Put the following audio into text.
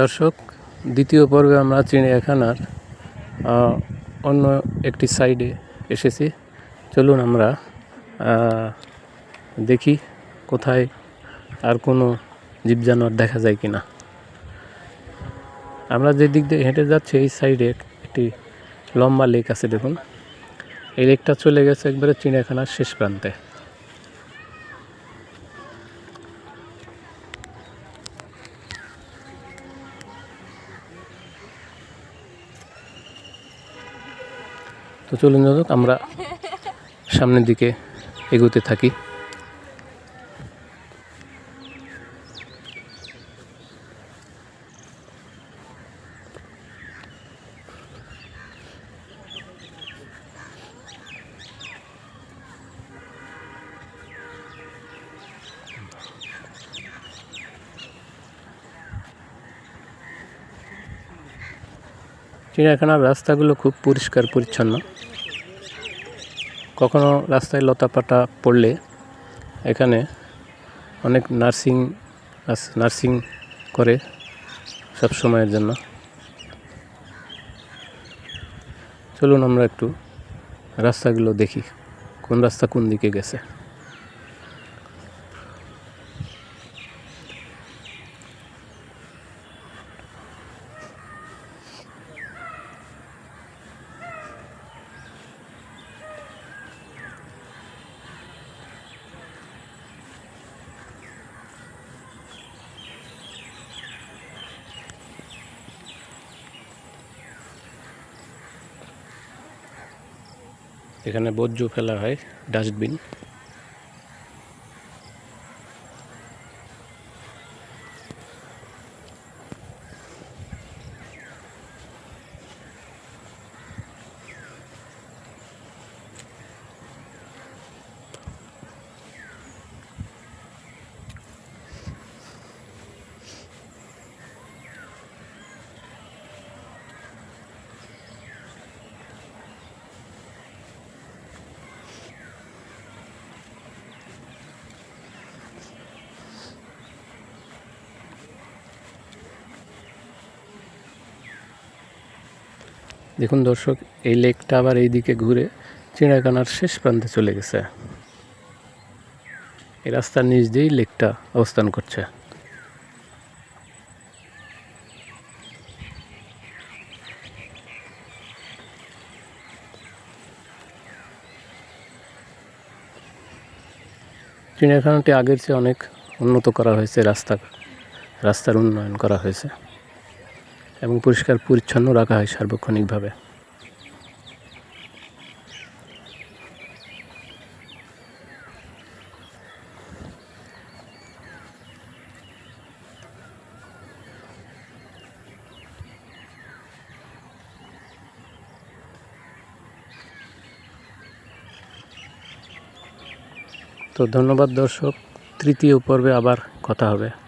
দর্শক, দ্বিতীয় পর্বে আমরা চিড়িয়াখানার অন্য একটি সাইডে এসেছি। চলুন আমরা দেখি কোথায় আর কোনো জীব জানোয়ার দেখা যায় কি না আমরা যে দিক দিয়ে হেঁটে যাচ্ছি, এই সাইডে একটি লম্বা লেক আছে, দেখুন। এই লেকটা চলে গেছে একবারে চিড়িয়াখানার শেষ প্রান্তে। তো চলুন যাক আমরা সামনের দিকে এগোতে থাকি। চিড়িয়াখানার রাস্তাগুলো খুব পরিষ্কার, পরিচ্ছন্ন। কখনো রাস্তায় লতাপাতা পড়লে এখানে অনেক নার্সিং নার্সিং করে সব সময়ের জন্য। চলুন আমরা একটু রাস্তাগুলো দেখি, কোন রাস্তা কোন দিকে গেছে। এখানে বর্জ্য ফেলা হয় ডাস্টবিন। দেখুন দর্শক, এই লেকটা আবার এই দিকে ঘুরে চিড়িয়াখানার শেষ প্রান্তে চলে গেছে। এই রাস্তার নিচ দিয়েই লেকটা অবস্থান করছে। চিড়িয়াখানাটি আগের চেয়ে অনেক উন্নত করা হয়েছে, রাস্তা রাস্তার উন্নয়ন করা হয়েছে। এবং পরিষ্কার পরিচ্ছন্ন রাখা হয় সার্বক্ষণিকভাবে। তো ধন্যবাদ দর্শক তৃতীয় পর্বে আবার কথা হবে।